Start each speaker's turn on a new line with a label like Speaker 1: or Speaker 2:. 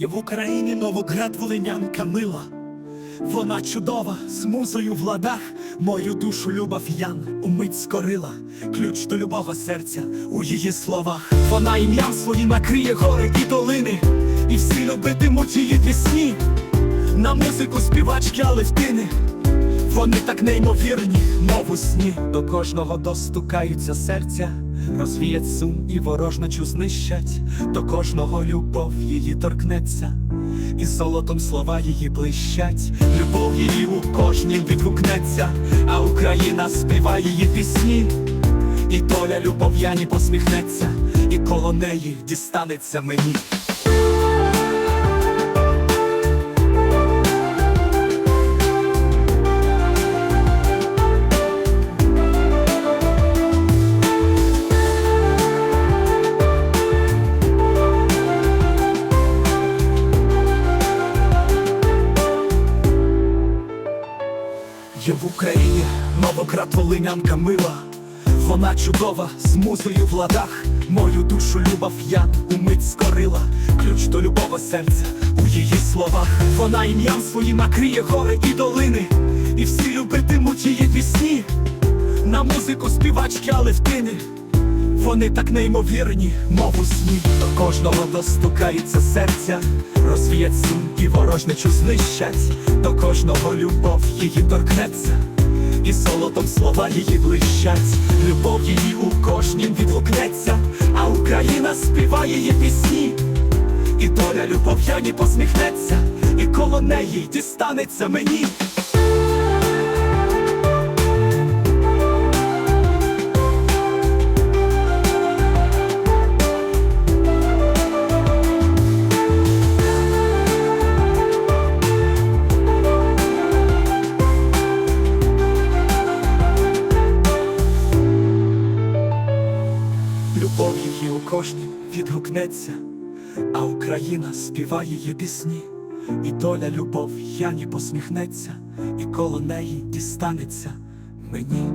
Speaker 1: Є в Україні Новоград Волинянка мила. Вона чудова, з музою в ладах, мою душу любов Ян умить скорила, ключ до любого серця у її словах. Вона ім'ям своїм накриє гори і долини, і всі любитимуть її пісні. На музику співачки Алевтини. Вони так неймовірні, мов у сні. До кожного достукаються серця, розвіять сум і ворожнечу знищать, до кожного любов її торкнеться, і золотом слова її блищать, любов її у кожнім відгукнеться, а Україна співає її пісні, і доля любов'яні посміхнеться, і коло неї дістанеться мені. Є в Україні Новоград Волинянка мила, вона чудова, з музою в ладах, мою душу любов я умить скорила, ключ до любого серця у її словах. Вона ім'ям своїм накриє гори і долини, і всі любитимуть її пісні. На музику співачки Алевтини. Вони так неймовірні, мов у сні. До кожного достукається серця, розвіять сум і ворожнечу знищать, до кожного любов її торкнеться, і золотом слова її блищать, любов її у кожнім відгукнеться, а Україна співає її пісні, і доля любов'яні посміхнеться, і коло неї дістанеться мені. Її у кожній відгукнеться, а Україна співає її пісні, і доля любов Яні посміхнеться, і коло неї дістанеться мені.